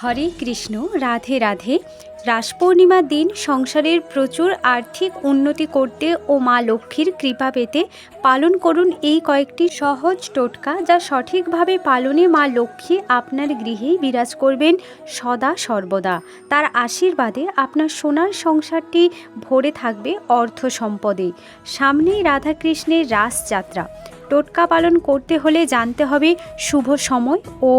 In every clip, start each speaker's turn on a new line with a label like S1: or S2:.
S1: হরে কৃষ্ণ, রাধে রাধে। রাস পূর্ণিমার দিন সংসারের প্রচুর আর্থিক উন্নতি করতে ও মা লক্ষ্মীর কৃপা পেতে পালন করুন এই কয়েকটি সহজ টোটকা যা সঠিকভাবে পালনে মা লক্ষ্মী আপনার গৃহেই বিরাজ করবেন সদা সর্বদা। তার আশীর্বাদে আপনার সোনার সংসারটি ভরে থাকবে অর্থ সম্পদে। সামনেই রাধাকৃষ্ণের রাসযাত্রা। টোটকা পালন করতে হলে জানতে হবে শুভ সময় ও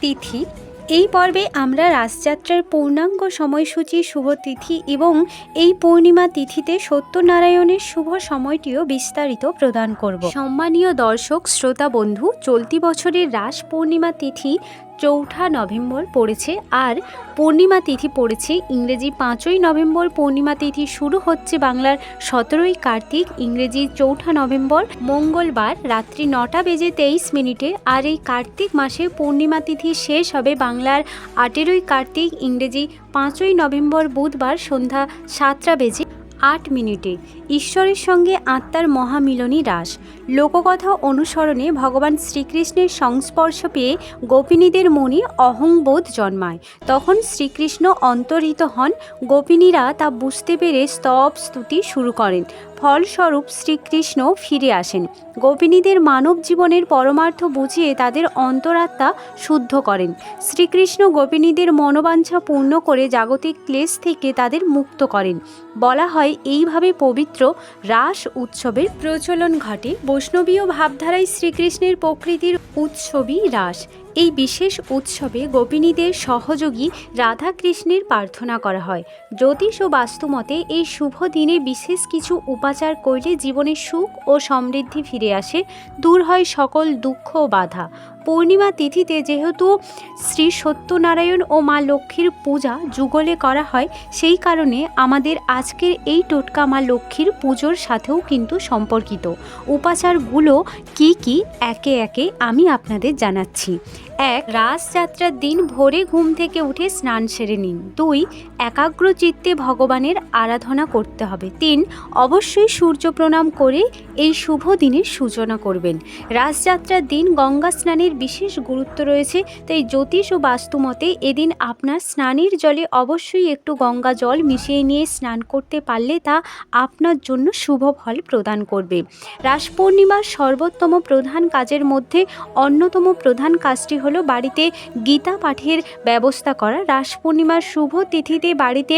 S1: তিথি। এই পর্বে আমরা রাসযাত্রার পূর্ণাঙ্গ সময়সূচি, শুভ তিথি এবং এই পূর্ণিমা তিথিতে সত্যনারায়ণের শুভ সময়টিও বিস্তারিত প্রদান করব। সম্মানীয় দর্শক, শ্রোতা, বন্ধু, চলতি বছরের রাস পূর্ণিমা তিথি চৌঠা নভেম্বর পড়েছে আর পূর্ণিমা তিথি পড়েছে ইংরেজি পাঁচই নভেম্বর পূর্ণিমা তিথি শুরু হচ্ছে বাংলার সতেরোই কার্তিক, ইংরেজি চৌঠা নভেম্বর মঙ্গলবার রাত্রি নটা বেজে তেইশ মিনিটে। আর এই কার্তিক মাসে পূর্ণিমা তিথি শেষ হবে বাংলার আঠেরোই কার্তিক, ইংরেজি পাঁচই নভেম্বর বুধবার সন্ধ্যা সাতটা বেজে। আট মিনিটে। ঈশ্বরের সঙ্গে আত্মার মহামিলনী রাস। লোককথা অনুসরণে ভগবান শ্রীকৃষ্ণের সংস্পর্শ পেয়ে গোপিনীদের মনে অহংবোধ জন্মায়। তখন শ্রীকৃষ্ণ অন্তর্হিত হন। গোপিনীরা তা বুঝতে পেরে স্তব স্তুতি শুরু করেন। ফলস্বরূপ শ্রীকৃষ্ণ ফিরে আসেন। গোপিনীদের মানব জীবনের পরমার্থ বুঝিয়ে তাদের অন্তরাত্মা শুদ্ধ করেন। শ্রীকৃষ্ণ গোপিনীদের মনোবাঞ্ছা পূর্ণ করে জাগতিক ক্লেশ থেকে তাদের মুক্ত করেন। বলা হয়, এইভাবে পবিত্র রাস উৎসবের প্রচলন ঘটে। বৈষ্ণবীয় ভাবধারায় শ্রীকৃষ্ণের প্রকৃতির উৎসবই রাস। এই বিশেষ উৎসবে গোপিনীদের সহযোগী রাধাকৃষ্ণের প্রার্থনা করা হয়। জ্যোতিষ ও বাস্তুমতে এই শুভ দিনে বিশেষ কিছু উপাচার করলে জীবনে সুখ ও সমৃদ্ধি ফিরে আসে, দূর হয় সকল দুঃখ ও বাধা। পূর্ণিমা তিথিতে যেহেতু শ্রী সত্যনারায়ণ ও মা লক্ষ্মীর পূজা যুগলে করা হয়, সেই কারণে আমাদের আজকের এই টোটকা মা লক্ষ্মীর পুজোর সাথেও কিন্তু সম্পর্কিত। উপাচারগুলো কি কি, একে একে আমি আপনাদের জানাচ্ছি। এক রাসযাত্রার দিন ভোরে ঘুম থেকে উঠে স্নান সেরে নিন। দুই, একাগ্র চিত্তে ভগবানের আরাধনা করতে হবে। তিন, অবশ্যই সূর্য প্রণাম করে এই শুভ দিনের সূচনা করবেন। রাসযাত্রার দিন গঙ্গা স্নানের বিশেষ গুরুত্ব রয়েছে, তাই জ্যোতিষ ও বাস্তুমতে এদিন আপনার স্নানের জলে অবশ্যই একটু গঙ্গা জল মিশিয়ে নিয়ে স্নান করতে পারলে তা আপনার জন্য শুভ ফল প্রদান করবে। রাস পূর্ণিমার সর্বোত্তম প্রধান কাজের মধ্যে অন্যতম প্রধান কাজটি হলো বাড়িতে গীতা পাঠের ব্যবস্থা করা। রাস পূর্ণিমার শুভ তিথিতে বাড়িতে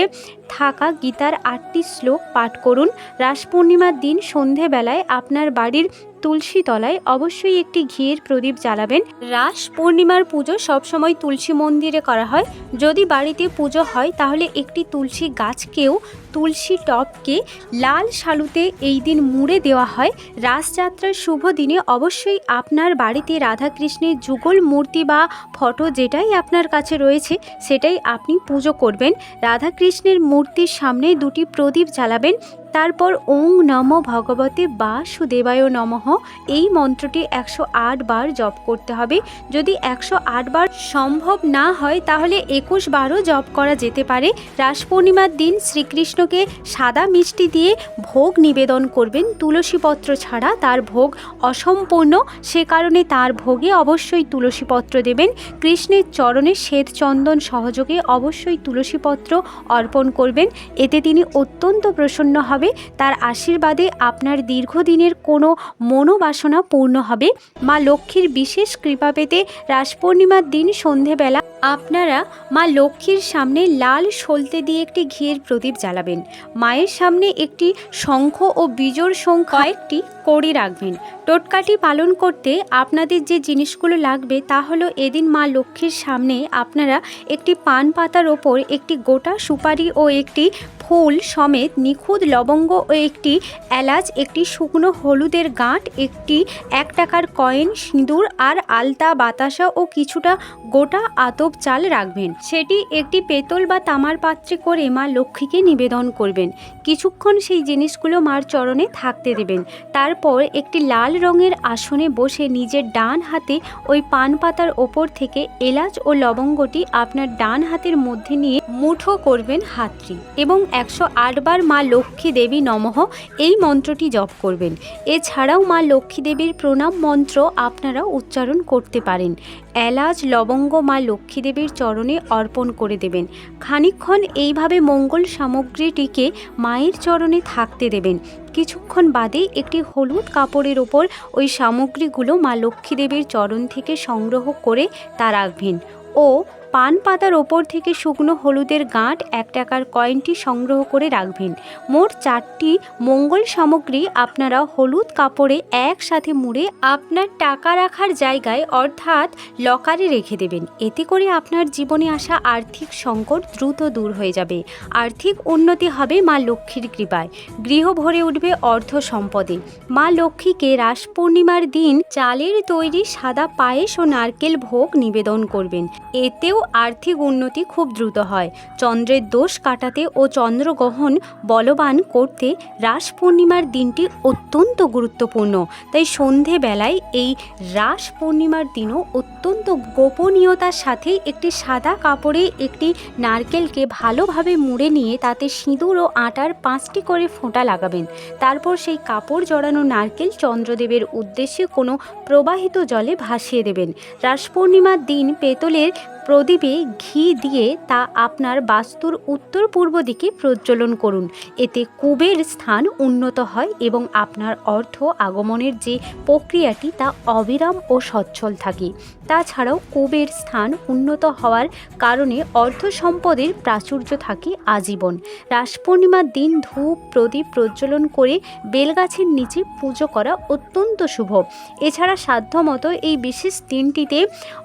S1: থাকা গীতার আটটি শ্লোক পাঠ করুন। রাস পূর্ণিমার দিন সন্ধেবেলায় আপনার বাড়ির তুলসী তলায় অবশ্যই একটি ঘিয়ের প্রদীপ জ্বালাবেন। রাস পূর্ণিমার পুজো সবসময় তুলসী মন্দিরে করা হয়। যদি বাড়িতে পুজো হয়, তাহলে একটি তুলসী গাছকেও তুলসী টপকে লাল শালুতে এই দিন মুড়ে দেওয়া হয়। রাসযাত্রার শুভ দিনে অবশ্যই আপনার বাড়িতে রাধাকৃষ্ণের যুগল মূর্তি বা ফটো যেটাই আপনার কাছে রয়েছে, সেটাই আপনি পুজো করবেন। রাধাকৃষ্ণের মূর্তির সামনে দুটি প্রদীপ জ্বালাবেন। তারপর ওং নম ভগবতে বাসুদেবায় নমঃ। এই মন্ত্রটি একশো আট বার জপ করতে হবে। যদি একশো আট বার সম্ভব না হয়, তাহলে একুশ বারও জপ করা যেতে পারে। রাস পূর্ণিমার দিন শ্রীকৃষ্ণকে সাদা মিষ্টি দিয়ে ভোগ নিবেদন করবেন। তুলসীপত্র ছাড়া তার ভোগ অসম্পূর্ণ। সে কারণে তার ভোগে অবশ্যই তুলসীপত্র দেবেন। কৃষ্ণের চরণে শ্বেত চন্দন সহযোগে অবশ্যই তুলসীপত্র অর্পণ করবেন। এতে তিনি অত্যন্ত প্রসন্ন হবে, তার আশীর্বাদে আপনার দীর্ঘদিনের কোনো মনোবাসনা পূর্ণ হবে। মা লক্ষ্মীর বিশেষ কৃপা পেতে রাস পূর্ণিমার দিন সন্ধেবেলা আপনারা মা লক্ষ্মীর সামনে লাল সলতে দিয়ে একটি ঘিয়ের প্রদীপ জ্বালাবেন। মায়ের সামনে একটি শঙ্খ ও বীজোর সংখ্যা একটি কড়ি রাখবেন। টোটকাটি পালন করতে আপনাদের যে জিনিসগুলো লাগবে তা হলো এদিন মা লক্ষ্মীর সামনে আপনারা একটি পান পাতার ওপর একটি গোটা সুপারি ও একটি ফুল সমেত নিখুঁত লবঙ্গ ও একটি এলাচ, একটি শুকনো হলুদের গাঁট, একটি এক টাকার কয়েন, সিঁদুর আর আলতা, বাতাসা ও কিছুটা গোটা আতপ চাল রাখবেন। সেটি একটি পেতল বা তামার পাত্রে করে মা লক্ষ্মীকে নিবেদন করবেন। কিছুক্ষণ সেই জিনিসগুলো মার চরণে থাকতে দেবেন। তারপর একটি লাল রঙের আসনে বসে নিজের ডান হাতে ওই পান পাতার ওপর থেকে এলাচ ও লবঙ্গটি আপনার ডান হাতের মধ্যে নিয়ে মুঠো করবেন হাতটি এবং একশো আটবার মা লক্ষ্মী দেবী নমঃ এই মন্ত্রটি জপ করবেন। এছাড়াও মা লক্ষ্মী দেবীর প্রণাম মন্ত্র আপনারা উচ্চারণ করতে পারেন। এলাচ, লবঙ্গ মা লক্ষ্মী দেবীর চরণে অর্পণ করে দেবেন। খানিকক্ষণ এইভাবে মঙ্গল সামগ্রীটিকে মায়ের চরণে থাকতে দেবেন। কিছুক্ষণ বাদে একটি হলুদ কাপড়ের ওপর ওই সামগ্রীগুলো মা লক্ষ্মী দেবীর চরণ থেকে সংগ্রহ করে তা রাখবেন ও পান পাতার ওপর থেকে শুকনো হলুদের গাঁট এক টাকার কয়েনটি সংগ্রহ করে রাখবেন। মোট চারটি মঙ্গল সামগ্রী আপনারা হলুদ কাপড়ে একসাথে মুড়ে আপনার টাকা রাখার জায়গায় অর্থাৎ লকারে রেখে দেবেন। এতে করে আপনার জীবনে আসা আর্থিক সংকট দ্রুত দূর হয়ে যাবে। আর্থিক উন্নতি হবে মা লক্ষ্মীর কৃপায়। গৃহ ভরে উঠবে অর্থ সম্পদে। মা লক্ষ্মীকে রাস পূর্ণিমার দিন চালের তৈরি সাদা পায়েস ও নারকেল ভোগ নিবেদন করবেন। এতেও আর্থিক উন্নতি খুব দ্রুত হয়। চন্দ্রের দোষ কাটাতে ও চন্দ্রগ্রহণ বলবান করতে রাস পূর্ণিমার দিনটি অত্যন্ত গুরুত্বপূর্ণ। তাই সন্ধেবেলায় এই রাস পূর্ণিমার দিনও অত্যন্ত গোপনীয়তার সাথে একটি সাদা কাপড়ে একটি নারকেলকে ভালোভাবে মুড়ে নিয়ে তাতে সিঁদুর ও আটার পাঁচটি করে ফোঁটা লাগাবেন। তারপর সেই কাপড় জড়ানো নারকেল চন্দ্রদেবের উদ্দেশ্যে কোনো প্রবাহিত জলে ভাসিয়ে দেবেন। রাস পূর্ণিমার দিন পেতলের প্রদীপে ঘি দিয়ে তা আপনার বাস্তুর উত্তর পূর্ব দিকে প্রজ্বলন করুন। এতে কুবের স্থান উন্নত হয় এবং আপনার অর্থ আগমনের যে প্রক্রিয়াটি তা অবিরাম ও সচ্ছল থাকে। তাছাড়াও কুবের স্থান উন্নত হওয়ার কারণে অর্থ সম্পদের প্রাচুর্য থাকে আজীবন। রাস পূর্ণিমার দিন ধূপ, প্রদীপ প্রজ্বলন করে বেলগাছের নিচে পুজো করা অত্যন্ত শুভ। এছাড়া সাধ্যমতো এই বিশেষ দিনটিতে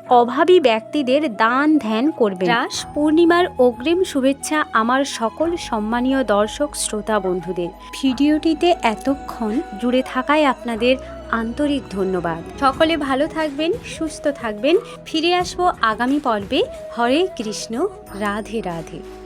S1: অভাবী ব্যক্তিদের দান ধ্যান করবেন। রাস পূর্ণিমার অগ্রিম শুভেচ্ছা আমার সকল সম্মানীয় দর্শক, শ্রোতা, বন্ধুদের। ভিডিওটিতে এতক্ষণ জুড়ে থাকায় আপনাদের আন্তরিক ধন্যবাদ। সকলে ভালো থাকবেন, সুস্থ থাকবেন। ফিরে আসব আগামী পর্বে। হরে কৃষ্ণ, রাধে রাধে।